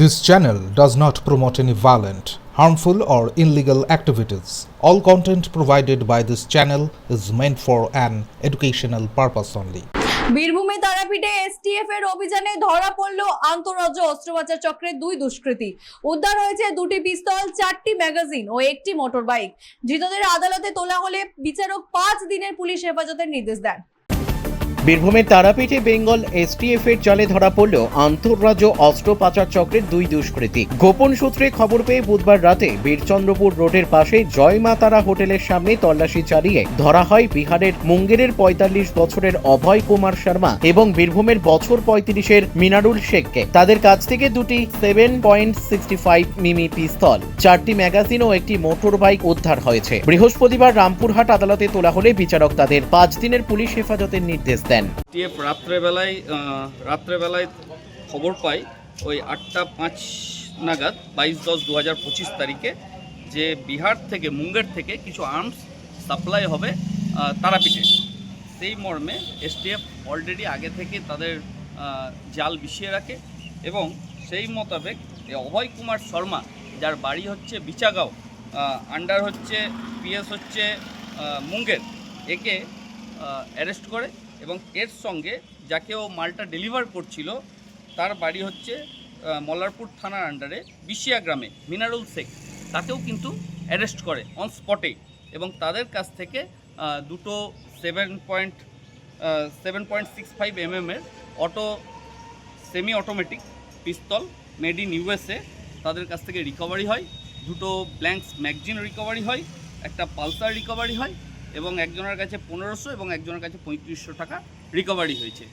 This channel does not promote any violent, harmful, or illegal activities. All content provided by this channel is meant for an educational purpose only. বীরভূমে তারাপীঠে STF এর অভিযানে ধরা পড়ল আন্তঃরাজ্য অস্ত্রোপচার চক্রের দুই দুষ্কৃতী উদ্ধার হয়েছে দুটি পিস্তল চারটি ম্যাগাজিন ও একটি মোটর বাইক ধৃতদের আদালতে তোলা হলে বিচারক পাঁচ দিনের পুলিশ হেফাজতের নির্দেশ দেন বীরভূমের তারাপীঠে বেঙ্গল এসটিএফ এর জালে ধরা পড়ল আন্তঃরাজ্য অস্ত্র পাচার চক্রের দুই দুষ্কৃতী। গোপন সূত্রে খবর পেয়ে বুধবার রাতে বীরচন্দ্রপুর রোডের পাশে জয় মা তারা হোটেলের সামনে তল্লাশি চালিয়ে ধরা হয় বিহারের মুঙ্গেরের পঁয়তাল্লিশ বছরের অভয় কুমার শর্মা এবং বীরভূমের বছর পঁয়ত্রিশের মিনারুল শেখকে। তাদের কাছ থেকে দুটি seven point sixty five mm pistol, চারটি ম্যাগাজিন ও একটি মোটর বাইক উদ্ধার হয়েছে। বৃহস্পতিবার রামপুরহাট আদালতে তোলা হলে বিচারক তাদের পাঁচ দিনের পুলিশ হেফাজতের নির্দেশ দেন। টিএফ রাত্রেবেলায় রাত্রেবেলায় খবর পাই, ওই আটটা পাঁচ নাগাদ, বাইশ দশ দু হাজার পঁচিশ তারিখে যে বিহার থেকে, মুঙ্গের থেকে কিছু আর্মস সাপ্লাই হবে তারাপীঠে। সেই মর্মে এসটিএফ অলরেডি আগে থেকে তাদের জাল বিছিয়ে রাখে এবং সেই মোতাবেক অভয় কুমার শর্মা, যার বাড়ি হচ্ছে বিচাগাঁও আন্ডার হচ্ছে পিএস হচ্ছে মুঙ্গের, একে অ্যারেস্ট করে। এবং এর সঙ্গে যাকে ও মালটা ডেলিভার করছিল, তার বাড়ি হচ্ছে মল্লারপুর থানার আন্ডারে বিশিয়া গ্রামে, মিনারুল শেখ। তাকেও কিন্তু অ্যারেস্ট করে অন স্পটে এবং তাদের কাছ থেকে দুটো seven point seven point six five এমএমের auto semi automatic pistol made in USA তাদের কাছ থেকে রিকভারি হয়। দুটো ব্ল্যাঙ্কস ম্যাগজিন রিকভারি হয়, একটা পালসার রিকভারি হয় এবং একজনের কাছে পনেরোশো এবং একজনের কাছে পঁয়ত্রিশশো টাকা রিকভারি হয়েছে।